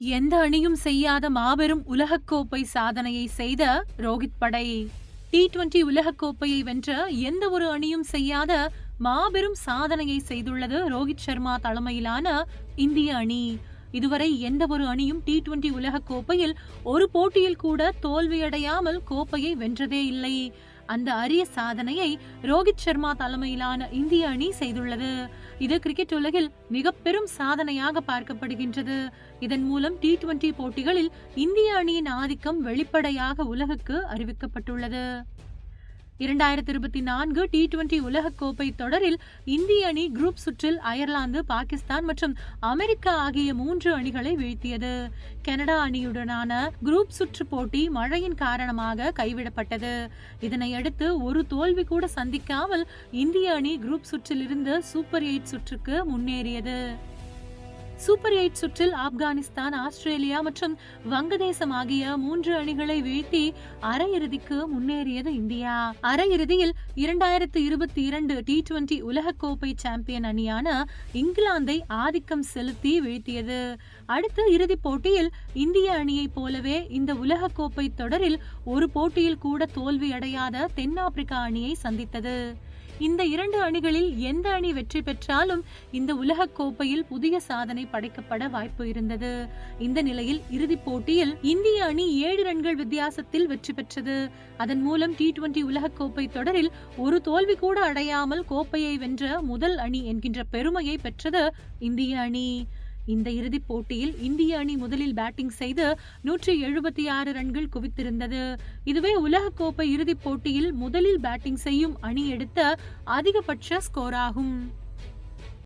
எந்த அணியும் செய்யாத மாபெரும் உலகக்கோப்பை சாதனையை செய்த ரோஹித் படை. டி டுவெண்டி உலகக்கோப்பையை வென்ற எந்த ஒரு அணியும் செய்யாத மாபெரும் சாதனையை செய்துள்ளது ரோஹித் சர்மா தலைமையிலான இந்திய அணி. இதுவரை எந்த ஒரு அணியும் டி டுவெண்டி உலகக்கோப்பையில் ஒரு போட்டியில் கூட தோல்வியடையாமல் கோப்பையை வென்றதே இல்லை. அந்த அரிய சாதனையை ரோஹித் சர்மா தலைமையிலான இந்திய அணி செய்துள்ளது. இது கிரிக்கெட் உலகில் மிக பெரும் சாதனையாக பார்க்கப்படுகின்றது. இதன் மூலம் டி டுவெண்டி போட்டிகளில் இந்திய அணியின் ஆதிக்கம் வெளிப்படையாக உலகுக்கு அறிவிக்கப்பட்டுள்ளது. இரண்டாயிரத்தி இருபத்தி நான்கு டி டுவெண்டி உலகக்கோப்பை தொடரில் இந்திய அணி குரூப் சுற்றில் அயர்லாந்து பாகிஸ்தான் மற்றும் அமெரிக்கா ஆகிய மூன்று அணிகளை வீழ்த்தியது. கனடா அணியுடனான குரூப் சுற்று போட்டி மழையின் காரணமாக கைவிடப்பட்டது. இதனையடுத்து ஒரு தோல்வி கூட சந்திக்காமல் இந்திய அணி குரூப் சுற்றிலிருந்து சூப்பர் எயிட் சுற்றுக்கு முன்னேறியது. சூப்பர் எயிட் சுற்றில் ஆப்கானிஸ்தான் ஆஸ்திரேலியா மற்றும் வங்கதேசம் ஆகிய மூன்று அணிகளை வீழ்த்தி அரையிறுதிக்கு முன்னேறியது இந்தியா. அரையிறுதியில் இரண்டாயிரத்து இருபத்தி இரண்டு டி டுவெண்டி உலகக்கோப்பை சாம்பியன் அணியான இங்கிலாந்தை ஆதிக்கம் செலுத்தி வீழ்த்தியது. அடுத்த இறுதிப் போட்டியில் இந்திய அணியைப் போலவே இந்த உலகக்கோப்பை தொடரில் ஒரு போட்டியில் கூட தோல்வியடையாத தென்னாப்பிரிக்கா அணியை சந்தித்தது. இந்த இரண்டு அணிகளில் எந்த அணி வெற்றி பெற்றாலும் இந்த உலக கோப்பையில் புதிய சாதனை படைக்கப்பட வாய்ப்பு இருந்தது. இந்த நிலையில் இறுதிப் போட்டியில் இந்திய அணி ஏழு ரன்கள் வித்தியாசத்தில் வெற்றி பெற்றது. அதன் மூலம் டி டுவெண்டி உலகக்கோப்பை தொடரில் ஒரு தோல்வி கூட அடையாமல் கோப்பையை வென்ற முதல் அணி என்கின்ற பெருமையை பெற்றது இந்திய அணி. இந்த இறுதிப் போட்டியில் இந்திய அணி முதலில் பேட்டிங் செய்து நூற்றி எழுபத்தி ஆறு ரன்கள் குவித்திருந்தது. இதுவே உலகக்கோப்பை இறுதிப் போட்டியில் முதலில் பேட்டிங் செய்யும் அணி எடுத்த அதிகபட்ச ஸ்கோர் ஆகும்.